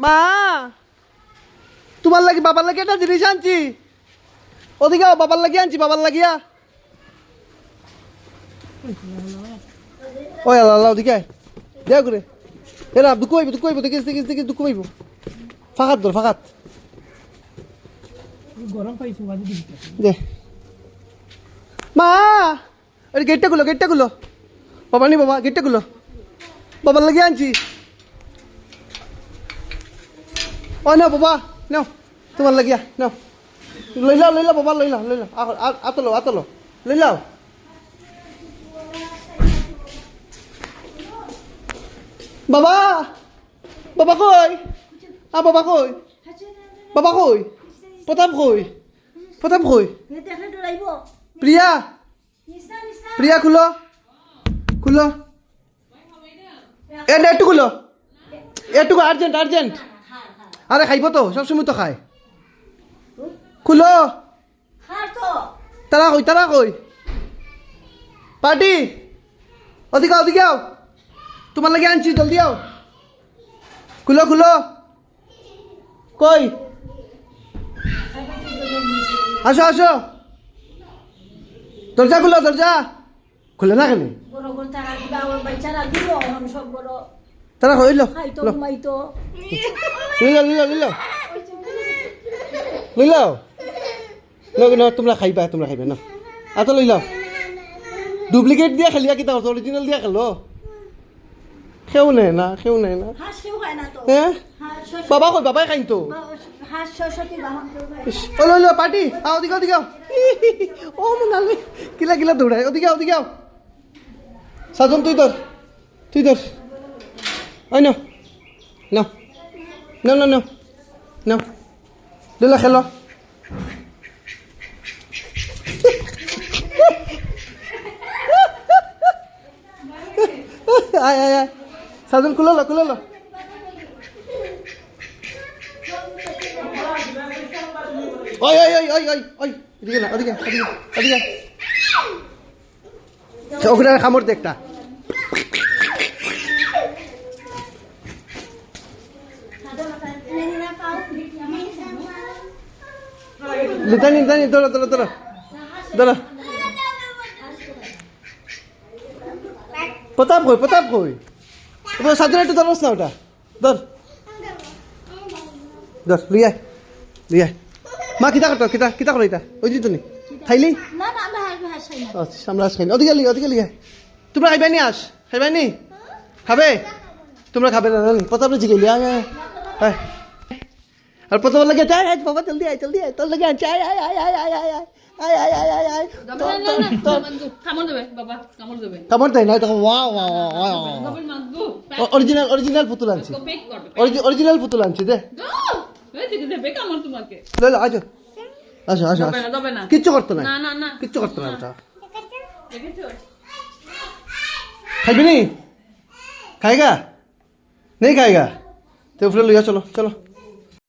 মা! তোমার লাগি বাবার লাগি একটা জিনিস আনছি। ওদিকে বাবার লাগি আনছি বাবার লাগিয়া। ওই আল্লাহ আল্লাহ ওদিকে। দেয়া করে এরা দুঃখ হইব দুঃখ হইব দেখিস দেখিস দেখিস দুঃখ হইব ফাঁকাত ধর ফাঁকাত। গরম পাইছো দে। মা! আরে গেটটা খুলো গেটটা খুলো। বাবা নি বাবা গেটটা খুলো। বাবার লাগিয়ে আনছি। ও না বাবা, নাও। তোমার লাগিয়া, নাও। লই লাও লই লাও বাবা লই লাও লই লাও আ- আ- আতলো আতলো লই লাও। বাবা বাবা কই? আ বাবা কই? বাবা কই? প্রতাপ কই? প্রতাপ কই? প্রিয়া প্রিয়া খুলো। খুলো। এ একটু খুলো। একটু আর্জেন্ট আর্জেন্ট আরে খাইব তো সবসময় তো খায়। খুলো। তারা কই তারা কই। পার্টি ওদিকে আও, ওদিকে আও। তোমার লাগে আনছি জলদি আও। খুলো খুলো। কই? আসো আসো। দরজা খুলো দরজা খুলে না কেন বড় বড় তারা হইল লইল লইল লইল লইল ন তোমরা খাইবা তোমরা খাইবা না আচ্ছা লইল ডুপ্লিকেট দিয়া খেলিয়া কিতা করছ অরিজিনাল দিয়া খেলো খেউ নাই না খেউ নাই না হ্যাঁ বাবা কই বাবাই খাইন তো ও লইল পার্টি আও ওদিকে ওদিকে ও মনালে কিলা কিলা দৌড়ায় ওদিকে ওদিকে সাজন তুই তোর তুই তোর Oh, no. No. No, no, no. No. Dula, hello. ay, ay, ay. Sadun, kulolo, kulolo. Oy, oy, oy, oy, oy, oy. Odige na, odige, odige, odige. ওখানে খামড় দেখটা লিতানি লিতানি দৌড়ো দৌড়ো দৌড়ো দৌড়ো প্রতাপ কই প্রতাপ কই তোর সাথে একটু ধরস না ওটা ধর ধর লুই আয় লুই আয় মা কিতা করতো কিতা কিতা করো এটা ওই দিত খাইলি আমরা আস খাইনি ওদিকে লিয়ে ওদিকে লিয়ে তোমরা খাইবানি আস খাইবানি খাবে তোমরা খাবে না কথা আপনি জিগে লিয়ে আয় আর প্রতাপ লাগে আয় আয় বাবা জলদি আয় জলদি আয় তোর লাগে আয় আয় আয় আয় আয় আয় আয় আয় আয় আয় আয় আয় কামড় দেয় না ওয়া ওয়া ওয়া অরিজিনাল অরিজিনাল পুতুল আনছি অরিজিনাল পুতুল আনছি দে আসো আসো আসো কিচ্ছু করতো না কিচ্ছু করতো না ওটা খাইবি নি খাইগা নেই খাইগা তো উপরে লইয়া চলো চলো